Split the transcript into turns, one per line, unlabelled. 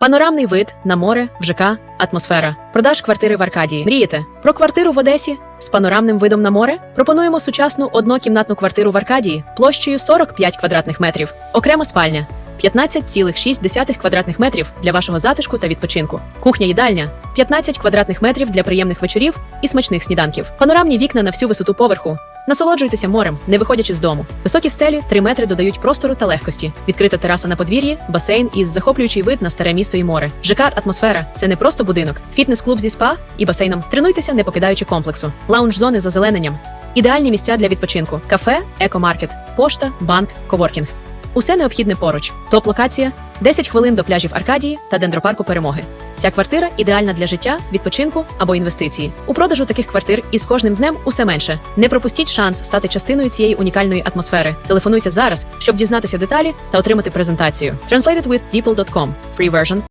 Панорамний вид на море, в ЖК, атмосфера. Продаж квартири в Аркадії. Мрієте про квартиру в Одесі з панорамним видом на море? Пропонуємо сучасну однокімнатну квартиру в Аркадії площею 45 квадратних метрів. Окрема спальня. 15,6 квадратних метрів для вашого затишку та відпочинку. Кухня їдальня 15 квадратних метрів для приємних вечорів і смачних сніданків. Панорамні вікна на всю висоту поверху. Насолоджуйтеся морем, не виходячи з дому. Високі стелі 3 метри додають простору та легкості. Відкрита тераса на подвір'ї, басейн із захоплюючий вид на старе місто і море. ЖК атмосфера це не просто будинок, фітнес-клуб зі спа і басейном. Тренуйтеся, не покидаючи комплексу. Лаунж-зони з озелененням. Ідеальні місця для відпочинку: кафе, екомаркет, пошта, банк, коворкінг. Усе необхідне поруч. Топ-локація 10 хвилин до пляжів Аркадії та дендропарку перемоги. Ця квартира ідеальна для життя, відпочинку або інвестиції. У продажу таких квартир із кожним днем усе менше. Не пропустіть шанс стати частиною цієї унікальної атмосфери. Телефонуйте зараз, щоб дізнатися деталі та отримати презентацію. Translated with. Free version.